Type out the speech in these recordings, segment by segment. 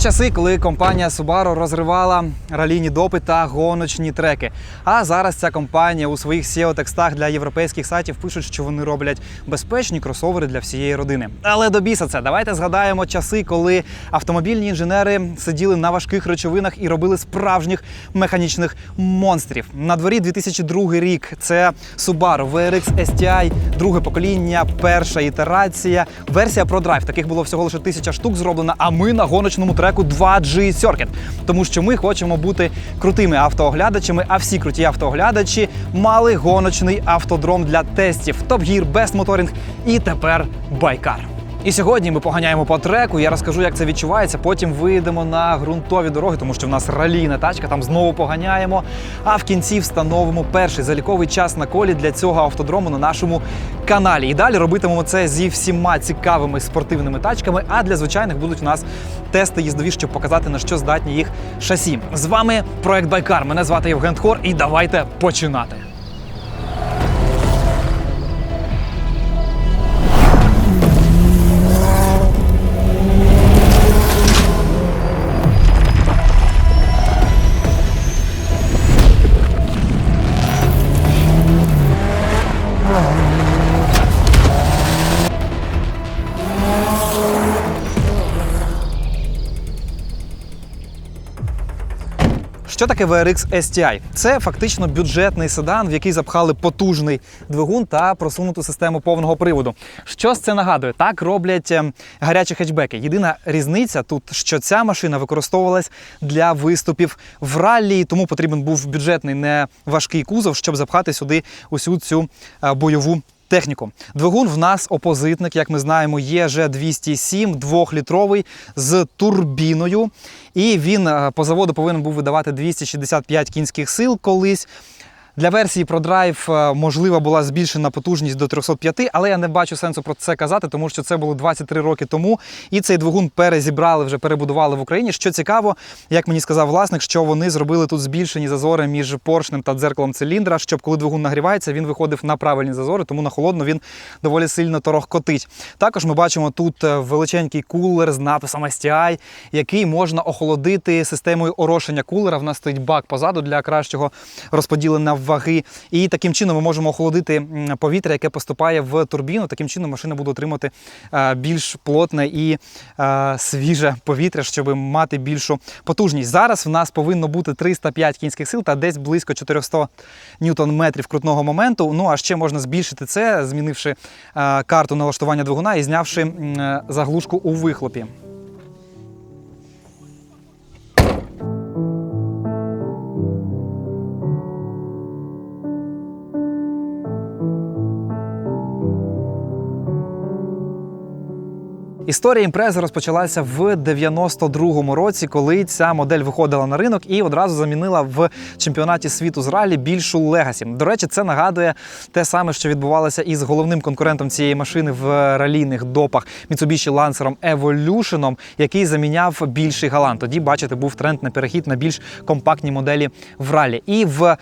Часи, коли компанія Subaru розривала ралійні допи та гоночні треки. А зараз ця компанія у своїх SEO-текстах для європейських сайтів пишуть, що вони роблять безпечні кросовери для всієї родини. Але до біса це давайте згадаємо часи, коли автомобільні інженери сиділи на важких речовинах і робили справжніх механічних монстрів. На дворі 2002 рік. Це Subaru VRX STI, друге покоління, перша ітерація. Версія ProDrive. Таких було всього лише тисяча штук зроблена. А ми на гоночному треку 2G Circuit. Тому що ми хочемо бути крутими автооглядачами, а всі круті автооглядачі мали гоночний автодром для тестів. топ-гір, Best моторинг і тепер Байкар. І сьогодні ми поганяємо по треку. Я розкажу, як це відчувається. Потім вийдемо на ґрунтові дороги, тому що в нас ралійна тачка, там знову поганяємо. А в кінці встановимо перший заліковий час на колі для цього автодрому на нашому каналі. І далі робитимемо це зі всіма цікавими спортивними тачками. А для звичайних будуть у нас тести їздові, щоб показати на що здатні їх шасі. З вами проект Байкар. Мене звати Євген Тхор, і давайте починати. Що таке VRX STI? Це фактично бюджетний седан, в який запхали потужний двигун та просунуту систему повного приводу. Що з це нагадує? Так роблять ем, гарячі хетчбеки. Єдина різниця тут, що ця машина використовувалась для виступів в раллі, тому потрібен був бюджетний не важкий кузов, щоб запхати сюди усю цю е, бойову. Техніку. Двигун в нас опозитник, як ми знаємо, є G207, 2-літровий з турбіною. І він е, по заводу повинен був видавати 265 кінських сил колись. Для версії ProDrive е, можлива була збільшена потужність до 305, але я не бачу сенсу про це казати, тому що це було 23 роки тому. І цей двигун перезібрали, вже перебудували в Україні. Що цікаво, як мені сказав власник, що вони зробили тут збільшені зазори між поршнем та дзеркалом циліндра, щоб коли двигун нагрівається, він виходив на правильні зазори, тому на холодно він доволі сильно торохкотить. Також ми бачимо тут е, величенький кулер з написом STI, який можна охолодити системою орошення кулера. В нас стоїть бак позаду для кращого розподілення ваги. І таким чином ми можемо охолодити повітря, яке поступає в турбіну. Таким чином машина буде отримати е, більш плотне і е, свіже повітря, щоб мати більшу потужність. Зараз в нас повинно бути 305 кінських сил та десь близько 400 ньютон-метрів крутного моменту. Ну а ще можна збільшити це, змінивши е, карту налаштування двигуна і знявши заглушку у вихлопі. Історія імпрези розпочалася в 92-му році, коли ця модель виходила на ринок і одразу замінила в чемпіонаті світу з ралі більшу легасі. До речі, це нагадує те саме, що відбувалося із головним конкурентом цієї машини в ралійних допах Mitsubishi Lancer Evolution, який заміняв більший галант. Тоді, бачите, був тренд на перехід на більш компактні моделі в ралі. І в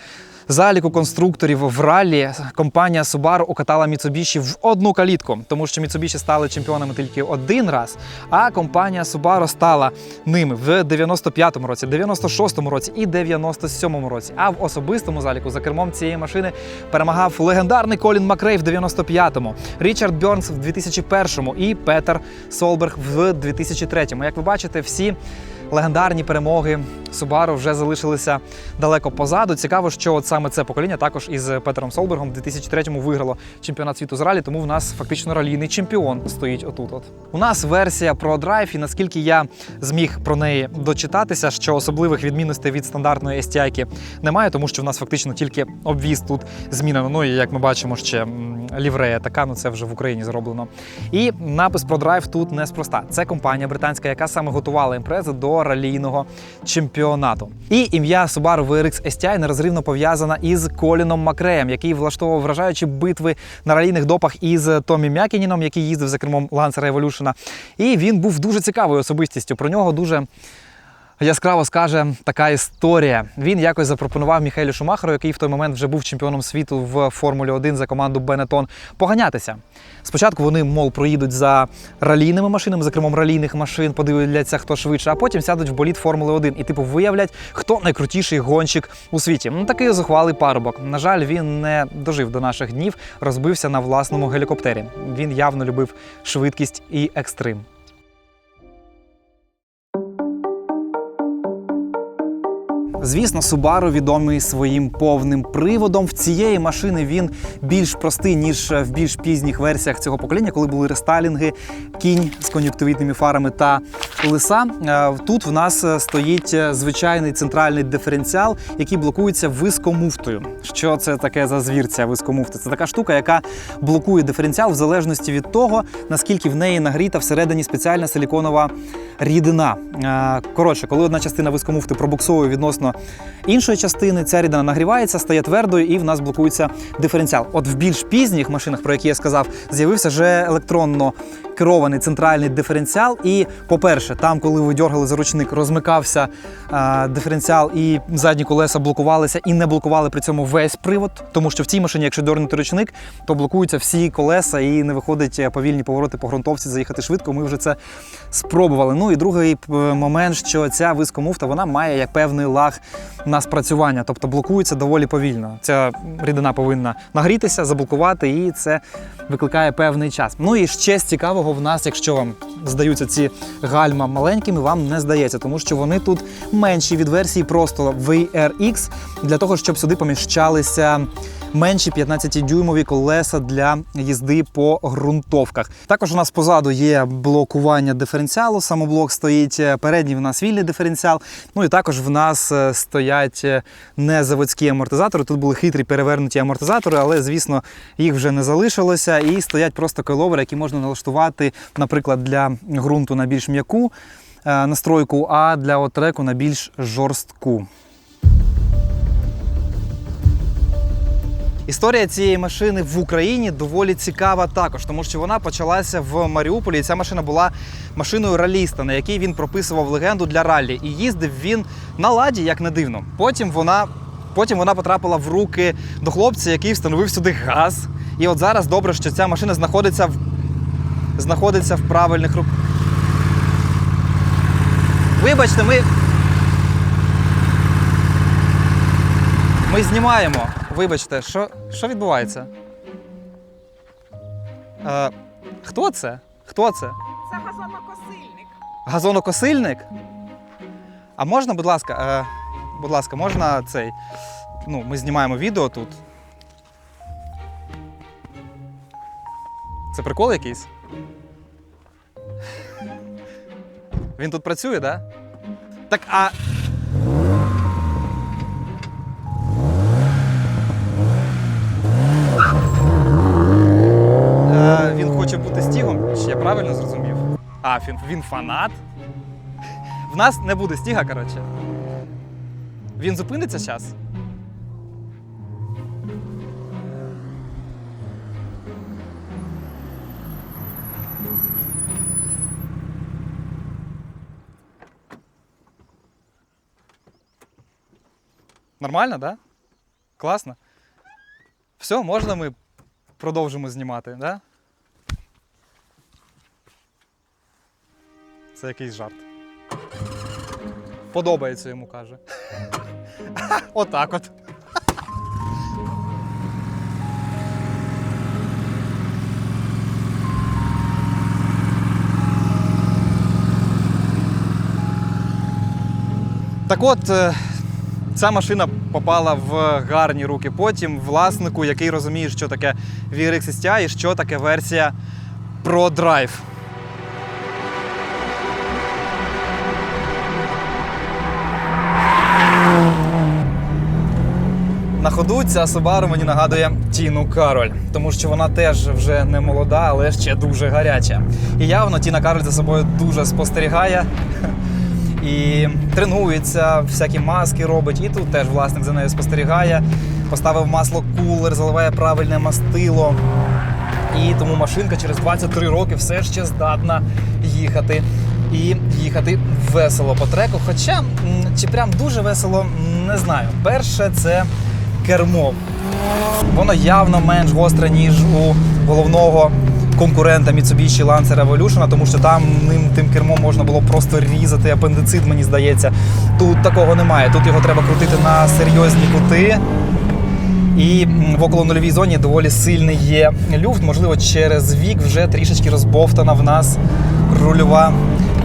заліку конструкторів в раллі компанія Subaru окатала Mitsubishi в одну калітку, тому що Mitsubishi стали чемпіонами тільки один раз, а компанія Subaru стала ними в 95-му році, 96-му році і 97-му році. А в особистому заліку за кермом цієї машини перемагав легендарний Колін Макрей в 95-му, Річард Бьорнс в 2001-му і Петер Солберг в 2003-му. Як ви бачите, всі легендарні перемоги Subaru вже залишилися далеко позаду. Цікаво, що от саме це покоління також із Петером Солбергом в 2003-му виграло чемпіонат світу з ралі, тому в нас фактично ралійний чемпіон стоїть отут. От у нас версія про драйв, і наскільки я зміг про неї дочитатися, що особливих відмінностей від стандартної STI немає, тому що в нас фактично тільки обвіз тут змінено. Ну і як ми бачимо, ще ліврея така, ну це вже в Україні зроблено. І напис про драйв тут неспроста. Це компанія британська, яка саме готувала імпрези до ралійного чемпіонату. І ім'я Subaru VRX STI нерозривно пов'язана із Коліном Макреєм, який влаштовував вражаючі битви на ралійних допах із Томі Мякініном, який їздив за кермом Lancer Evolution. І він був дуже цікавою особистістю. Про нього дуже яскраво скаже така історія. Він якось запропонував Міхелю Шумахеру, який в той момент вже був чемпіоном світу в Формулі 1 за команду Бенетон, поганятися. Спочатку вони, мов, проїдуть за ралійними машинами, за ралійних машин, подивляться, хто швидше, а потім сядуть в боліт Формули 1 і типу виявлять, хто найкрутіший гонщик у світі. Ну такий зухвалий парубок. На жаль, він не дожив до наших днів, розбився на власному гелікоптері. Він явно любив швидкість і екстрим. Звісно, Subaru відомий своїм повним приводом. В цієї машини він більш простий, ніж в більш пізніх версіях цього покоління, коли були рестайлінги, кінь з кон'юктивітними фарами та лиса. Е, Тут в нас е, стоїть е, звичайний центральний диференціал, який блокується вискомуфтою. Що це таке за звір, ця вискомуфта? Це така штука, яка блокує диференціал в залежності від того, наскільки в неї нагріта всередині спеціальна силіконова рідина. Коротше, коли одна частина вискомуфти пробуксовує відносно іншої частини, ця рідина нагрівається, стає твердою і в нас блокується диференціал. От в більш пізніх машинах, про які я сказав, з'явився вже електронно керований центральний диференціал. І, по-перше, там, коли ви дергали за ручник, розмикався е, диференціал, і задні колеса блокувалися і не блокували при цьому весь привод. Тому що в цій машині, якщо дернути ручник, то блокуються всі колеса і не виходить е, повільні повороти по ґрунтовці, заїхати швидко. Ми вже це спробували. Ну і другий е, момент, що ця вискомуфта вона має як певний лаг на спрацювання, тобто блокується доволі повільно. Ця рідина повинна нагрітися, заблокувати, і це викликає певний час. Ну і ще з цікавого в нас, якщо вам здаються ці гальма маленькими, вам не здається, тому що вони тут менші від версії просто VRX, для того, щоб сюди поміщалися менші 15-дюймові колеса для їзди по ґрунтовках. Також у нас позаду є блокування диференціалу. Самоблок стоїть е, передній. В нас вільний диференціал. Ну і також в нас е, стоять е, не заводські амортизатори. Тут були хитрі перевернуті амортизатори, але звісно їх вже не залишилося. І стоять просто койловери, які можна налаштувати, наприклад, для ґрунту на більш м'яку настройку, а для отреку на більш жорстку. Історія цієї машини в Україні доволі цікава також, тому що вона почалася в Маріуполі. І ця машина була машиною раліста, на якій він прописував легенду для раллі. І їздив він на ладі, як не дивно. Потім вона, потім вона потрапила в руки до хлопця, який встановив сюди газ. І от зараз добре, що ця машина знаходиться в, знаходиться в правильних руках. Вибачте, ми. Ми знімаємо. Вибачте, що, що відбувається? Е, хто це? Хто це? Це газонокосильник. Газонокосильник? А можна, будь ласка, е, будь ласка, можна цей. Ну, ми знімаємо відео тут. Це прикол якийсь? Він тут працює, так? Да? Так, а. Хоче бути стігом, чи я правильно зрозумів? А, він, він фанат. В нас не буде стіга, коротше. Він зупиниться зараз? Нормально? Да? Класно. Все, можна ми продовжимо знімати? Да? Це якийсь жарт. Подобається йому, каже. Отак от. Так от, е, ця машина попала в гарні руки потім власнику, який розуміє, що таке VRX STI і що таке версія Pro ходу ця Subaru мені нагадує Тіну Кароль, тому що вона теж вже не молода, але ще дуже гаряча. І явно Тіна Кароль за собою дуже спостерігає і тренується, всякі маски робить. І тут теж власник за нею спостерігає. Поставив масло кулер, заливає правильне мастило. І тому машинка через 23 роки все ще здатна їхати. і їхати весело по треку. Хоча чи прям дуже весело, не знаю. Перше це кермо. Воно явно менш гостре, ніж у головного конкурента Mitsubishi Lancer Evolution, тому що там ним тим кермом можна було просто різати апендицит, мені здається. Тут такого немає. Тут його треба крутити на серйозні кути. І в околонульовій зоні доволі сильний є люфт. Можливо, через вік вже трішечки розбовтана в нас рульова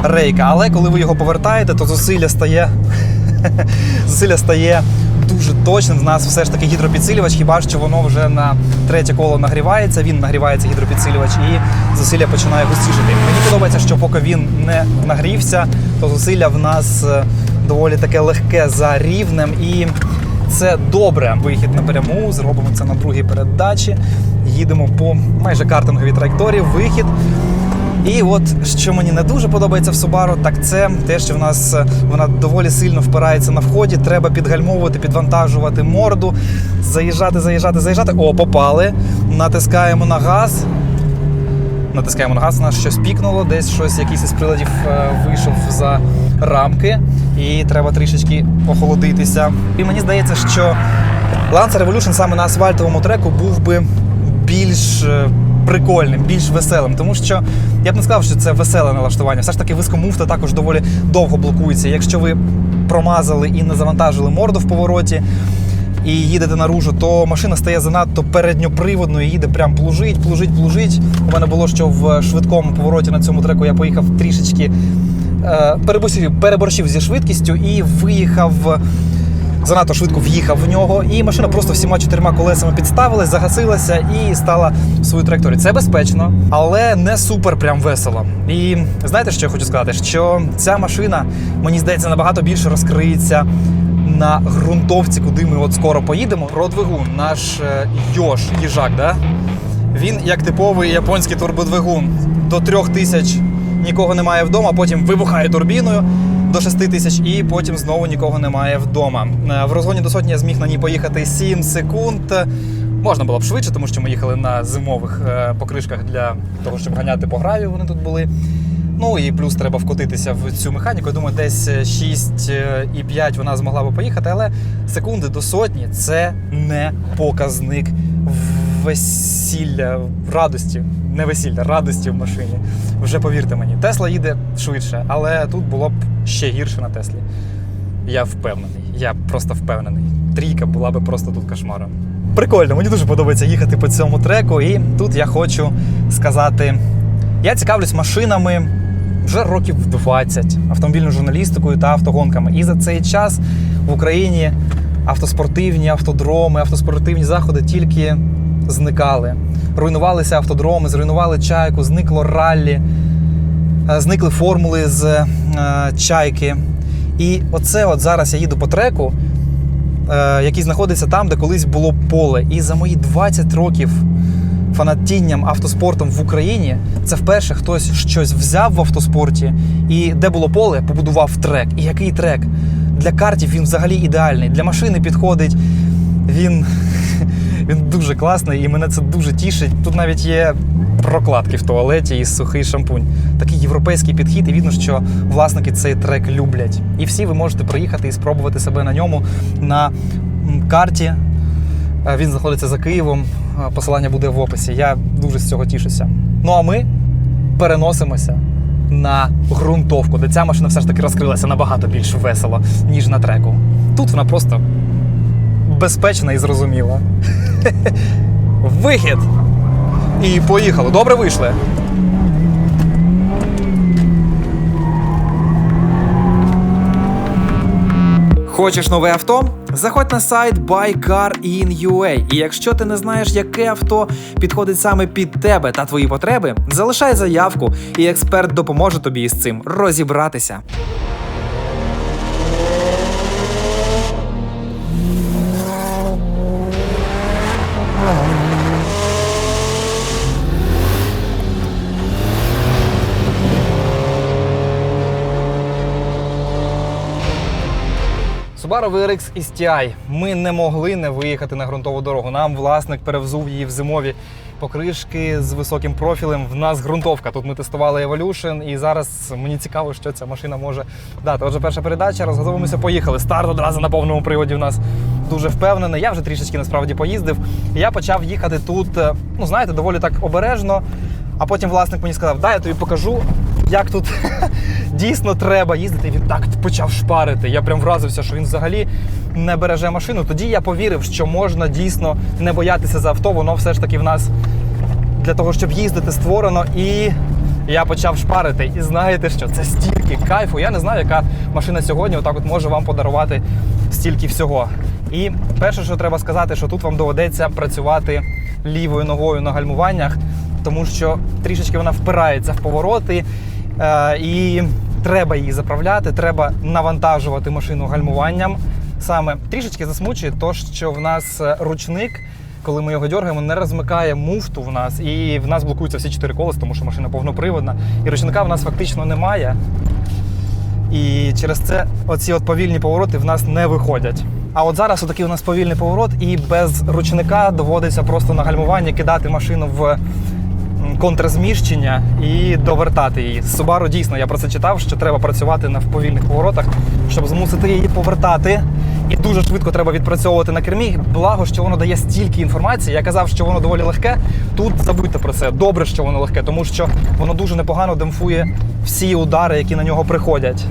рейка. Але коли ви його повертаєте, то зусилля стає зусилля стає дуже точним. В нас все ж таки гідропідсилювач, хіба що воно вже на третє коло нагрівається, він нагрівається гідропідсилювач, і зусилля починає густішити. Мені подобається, що поки він не нагрівся, то зусилля в нас е, доволі таке легке за рівнем. І це добре. Вихід напряму, зробимо це на другій передачі. Їдемо по майже картинговій траєкторії. Вихід. І от що мені не дуже подобається в Subaru, так це те, що в нас е, вона доволі сильно впирається на вході. Треба підгальмовувати, підвантажувати морду, заїжджати, заїжджати, заїжджати. О, попали. Натискаємо на газ. Натискаємо на газ, у нас щось пікнуло, десь щось, якийсь із приладів е, вийшов за рамки, і треба трішечки охолодитися. І мені здається, що Lancer Revolution саме на асфальтовому треку був би більш е, прикольним, більш веселим. Тому що я б не сказав, що це веселе налаштування. Все ж таки вискомуфта також доволі довго блокується. Якщо ви промазали і не завантажили морду в повороті. І їдете наружу, то машина стає занадто передньоприводною, їде прям плужить, плужить, плужить. У мене було, що в швидкому повороті на цьому треку я поїхав трішечки е, переборщив, зі швидкістю і виїхав. Занадто швидко в'їхав в нього, і машина просто всіма чотирма колесами підставилась, загасилася і стала в свою траєкторію. Це безпечно, але не супер прям весело. І знаєте, що я хочу сказати? Що ця машина, мені здається, набагато більше розкриється на ґрунтовці, куди ми от скоро поїдемо. Про двигун, наш е, Йош, їжак, да? Він як типовий японський турбодвигун. До трьох тисяч нікого немає вдома, потім вибухає турбіною до 6 тисяч, і потім знову нікого немає вдома. Е, В розгоні до сотні я зміг на ній поїхати 7 секунд. Можна було б швидше, тому що ми їхали на зимових е, покришках для того, щоб ганяти по гравію. Вони тут були. Ну і плюс треба вкотитися в цю механіку. Я думаю, десь 6,5 вона змогла би поїхати, але секунди до сотні це не показник весілля, радості, не весілля, радості в машині. Вже повірте мені, Тесла їде швидше, але тут було б ще гірше на Теслі. Я впевнений. Я просто впевнений. Трійка була би просто тут кошмаром. Прикольно, мені дуже подобається їхати по цьому треку, і тут я хочу сказати: я цікавлюсь машинами вже років 20 автомобільною журналістикою та автогонками. І за цей час в Україні автоспортивні автодроми, автоспортивні заходи тільки зникали. Руйнувалися автодроми, зруйнували чайку, зникло раллі, е, зникли формули з е, чайки. І оце от зараз я їду по треку, е, який знаходиться там, де колись було поле. І за мої 20 років фанатінням автоспортом в Україні це вперше хтось щось взяв в автоспорті, і де було поле, побудував трек. І який трек? Для картів він взагалі ідеальний. Для машини підходить. Він, він дуже класний і мене це дуже тішить. Тут навіть є прокладки в туалеті і сухий шампунь. Такий європейський підхід, і видно, що власники цей трек люблять. І всі ви можете приїхати і спробувати себе на ньому на карті. Він знаходиться за Києвом. Посилання буде в описі. Я дуже з цього тішуся. Ну а ми переносимося на ґрунтовку, де ця машина все ж таки розкрилася набагато більш весело, ніж на треку. Тут вона просто безпечна і зрозуміла. Вихід! І поїхали. Добре вийшли. Хочеш нове авто? Заходь на сайт BuyCarIn.ua І якщо ти не знаєш, яке авто підходить саме під тебе та твої потреби, залишай заявку, і експерт допоможе тобі із цим розібратися. Subaru VRX STI. Ми не могли не виїхати на ґрунтову дорогу. Нам власник перевзув її в зимові покришки з високим профілем. В нас ґрунтовка. Тут ми тестували Evolution, і зараз мені цікаво, що ця машина може дати. Отже, перша передача, розготовимося, поїхали. Старт одразу на повному приводі в нас дуже впевнений. Я вже трішечки насправді поїздив. Я почав їхати тут, е, ну знаєте, доволі так обережно. А потім власник мені сказав, дай я тобі покажу, як тут дійсно треба їздити. Він так почав шпарити. Я прям вразився, що він взагалі не береже машину. Тоді я повірив, що можна дійсно не боятися за авто. Воно все ж таки в нас для того, щоб їздити, створено. І я почав шпарити. І знаєте що? Це стільки кайфу. Я не знаю, яка машина сьогодні отак от може вам подарувати стільки всього. І перше, що треба сказати, що тут вам доведеться працювати лівою ногою на гальмуваннях, тому що трішечки вона впирається в повороти. Е, і треба її заправляти, треба навантажувати машину гальмуванням. Саме трішечки засмучує, то що в нас е, ручник, коли ми його дергаємо, не розмикає муфту в нас, і в нас блокуються всі чотири колеса, тому що машина повноприводна. І ручника в нас фактично немає. І через це оці от повільні повороти в нас не виходять. А от зараз отакий у нас повільний поворот, і без ручника доводиться просто на гальмуванні кидати машину в контрзміщення і довертати її. З Subaru дійсно я про це читав, що треба працювати на повільних поворотах, щоб змусити її повертати. І дуже швидко треба відпрацьовувати на кермі. Благо, що воно дає стільки інформації. Я казав, що воно доволі легке. Тут забудьте про це. Добре, що воно легке, тому що воно дуже непогано демпфує всі удари, які на нього приходять.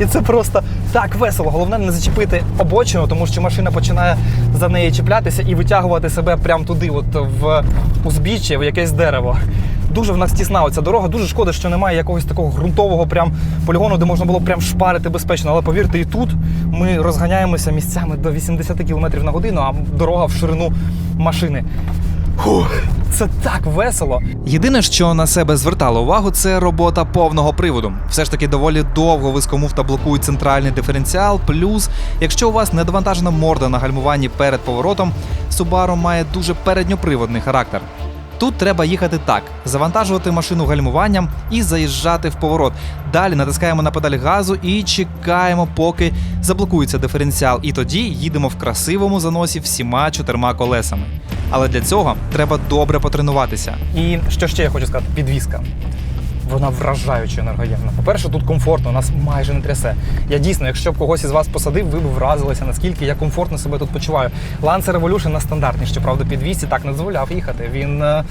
І це просто так весело. Головне не зачепити обочину, тому що машина починає за неї чіплятися і витягувати себе прямо туди, от в узбіччя, в якесь дерево. Дуже в нас тісна оця дорога. Дуже шкода, що немає якогось такого ґрунтового прям полігону, де можна було прям шпарити безпечно. Але повірте, і тут ми розганяємося місцями до 80 км на годину, а дорога в ширину машини. Фух, це так весело. Єдине, що на себе звертало увагу, це робота повного приводу. Все ж таки доволі довго вискомуфта блокують центральний диференціал. Плюс, якщо у вас недовантажена морда на гальмуванні перед поворотом, Subaru має дуже передньоприводний характер. Тут треба їхати так: завантажувати машину гальмуванням і заїжджати в поворот. Далі натискаємо на педаль газу і чекаємо, поки заблокується диференціал. І тоді їдемо в красивому заносі всіма чотирма колесами. Але для цього треба добре потренуватися. І що ще я хочу сказати: підвізка. Вона вражаюче енергоємна. По-перше, тут комфортно, нас майже не трясе. Я дійсно, якщо б когось із вас посадив, ви б вразилися, наскільки я комфортно себе тут почуваю. Lancer Evolution на стандартній, щоправда, під 200 так не дозволяв їхати. Він е,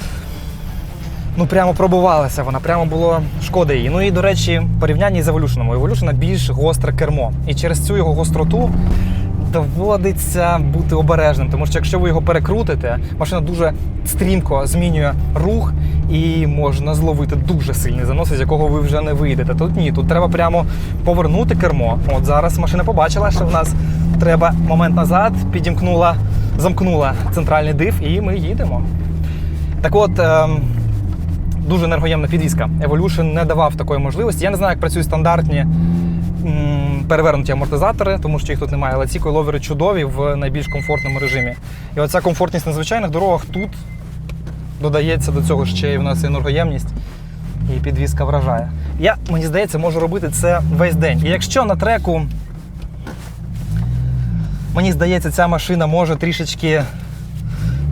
ну прямо пробувалася, вона прямо було шкода її. Ну і до речі, в порівнянні з Evolution, у Evolution більш гостре кермо. І через цю його гостроту доводиться бути обережним, тому що якщо ви його перекрутите, машина дуже стрімко змінює рух і можна зловити дуже сильний занос, з якого ви вже не вийдете. Тут ні, тут треба прямо повернути кермо. От зараз машина побачила, що в нас треба момент назад, підімкнула, замкнула центральний диф, і ми їдемо. Так от. ем, Дуже енергоємна підвізка. Evolution не давав такої можливості. Я не знаю, як працюють стандартні перевернуті амортизатори, тому що їх тут немає, але ці койловери чудові в найбільш комфортному режимі. І оця комфортність на звичайних дорогах тут додається до цього ще й в нас енергоємність. І підвізка вражає. Я, мені здається, можу робити це весь день. І якщо на треку, мені здається, ця машина може трішечки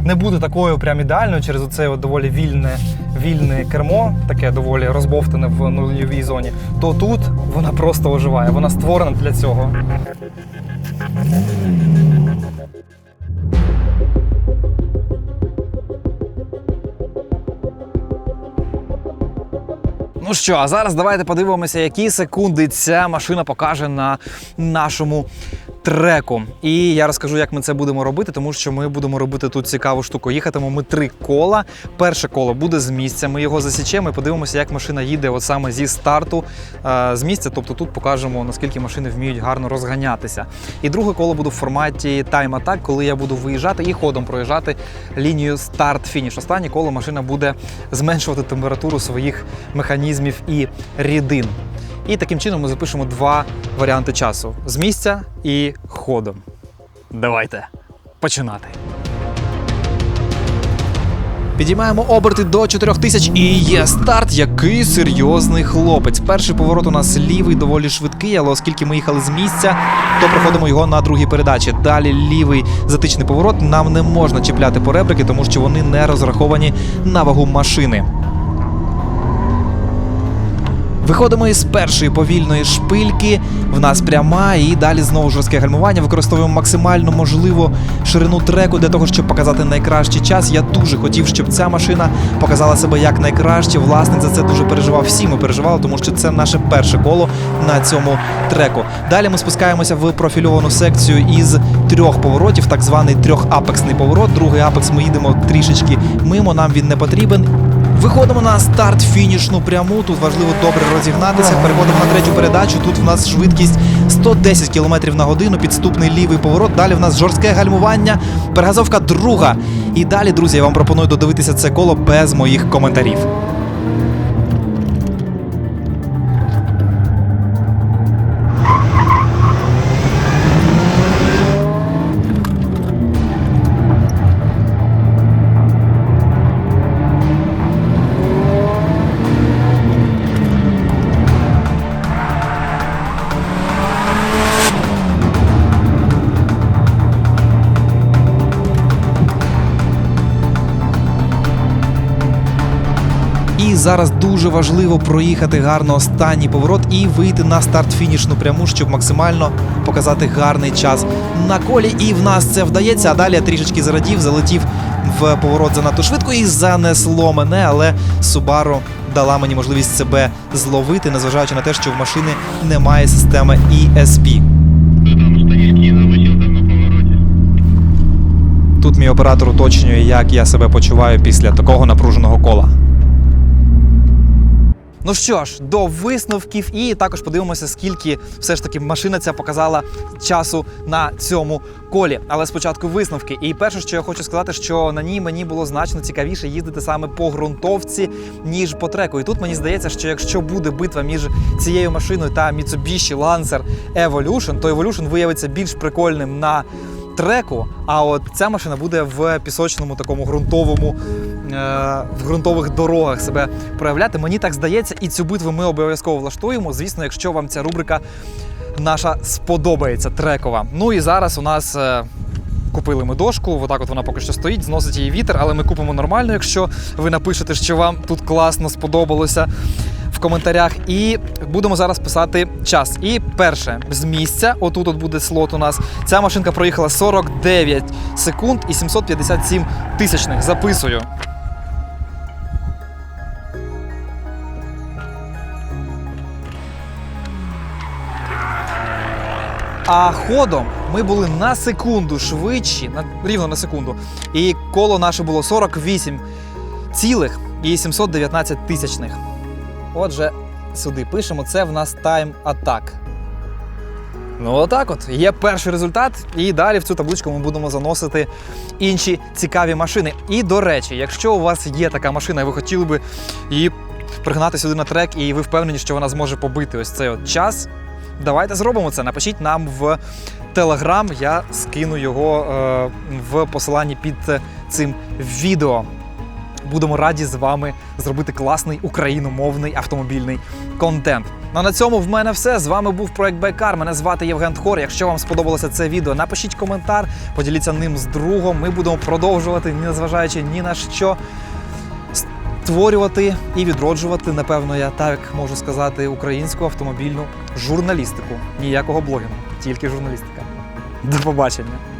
не буде такою прям ідеальною через оце доволі вільне, вільне кермо, таке доволі розбовтане в нульовій зоні, то тут вона просто оживає. Вона створена для цього. Ну що, а зараз давайте подивимося, які секунди ця машина покаже на нашому треку. І я розкажу, як ми це будемо робити, тому що ми будемо робити тут цікаву штуку. Їхатимо ми три кола. Перше коло буде з місця. Ми його засічемо і подивимося, як машина їде от саме зі старту е, з місця. Тобто тут покажемо, наскільки машини вміють гарно розганятися. І друге коло буде в форматі тайм-атак, коли я буду виїжджати і ходом проїжджати лінію старт-фініш. Останнє коло машина буде зменшувати температуру своїх механізмів і рідин. І таким чином ми запишемо два варіанти часу: з місця і ходом. Давайте починати. Підіймаємо оберти до 4000 і є старт. Який серйозний хлопець. Перший поворот у нас лівий, доволі швидкий, але оскільки ми їхали з місця, то проходимо його на другій передачі. Далі лівий затичний поворот. Нам не можна чіпляти поребрики, тому що вони не розраховані на вагу машини. Виходимо із першої повільної шпильки. В нас пряма, і далі знову жорстке гальмування. Використовуємо максимально можливу ширину треку для того, щоб показати найкращий час. Я дуже хотів, щоб ця машина показала себе як найкраще. Власник за це дуже переживав. Всі ми переживали, тому що це наше перше коло на цьому треку. Далі ми спускаємося в профільовану секцію із трьох поворотів, так званий трьохапексний поворот. Другий апекс ми їдемо трішечки мимо. Нам він не потрібен. Виходимо на старт фінішну пряму. Тут важливо добре розігнатися. Переходимо на третю передачу. Тут в нас швидкість 110 км на годину, підступний лівий поворот. Далі в нас жорстке гальмування, перегазовка друга. І далі, друзі, я вам пропоную додивитися це коло без моїх коментарів. Зараз дуже важливо проїхати гарно останній поворот і вийти на старт-фінішну пряму, щоб максимально показати гарний час на колі. І в нас це вдається. А далі я трішечки зарадів, залетів в поворот занадто швидко і занесло мене, але Subaru дала мені можливість себе зловити, незважаючи на те, що в машини немає системи ESP. Тут мій оператор уточнює, як я себе почуваю після такого напруженого кола. Ну що ж, до висновків, і також подивимося, скільки все ж таки машина ця показала часу на цьому колі. Але спочатку висновки. І перше, що я хочу сказати, що на ній мені було значно цікавіше їздити саме по ґрунтовці, ніж по треку. І тут мені здається, що якщо буде битва між цією машиною та Mitsubishi Lancer Evolution, то Evolution виявиться більш прикольним на треку. А от ця машина буде в пісочному такому ґрунтовому, в ґрунтових дорогах себе проявляти. Мені так здається, і цю битву ми обов'язково влаштуємо. Звісно, якщо вам ця рубрика наша сподобається трекова. Ну і зараз у нас. е, Купили ми дошку, отак от вона поки що стоїть, зносить її вітер, але ми купимо нормально, якщо ви напишете, що вам тут класно сподобалося в коментарях. І будемо зараз писати час. І перше, з місця, отут от буде слот у нас. Ця машинка проїхала 49 секунд і 757 тисячних. Записую. А ходом ми були на секунду швидші, на, рівно на секунду. І коло наше було 48 цілих і 719 тисячних. Отже, сюди пишемо, це в нас тайм атак. Ну, отак от. Є перший результат, і далі в цю табличку ми будемо заносити інші цікаві машини. І до речі, якщо у вас є така машина, і ви хотіли би її пригнати сюди на трек, і ви впевнені, що вона зможе побити ось цей от час, давайте зробимо це. Напишіть нам в Телеграм, я скину його е, в посиланні під цим відео. Будемо раді з вами зробити класний україномовний автомобільний контент. Ну а на цьому в мене все. З вами був проект Байкар. Мене звати Євген Тхор. Якщо вам сподобалося це відео, напишіть коментар, поділіться ним з другом. Ми будемо продовжувати, незважаючи ні на що, створювати і відроджувати, напевно, я так можу сказати, українську автомобільну журналістику. Ніякого блогінгу, тільки журналістика. До побачення.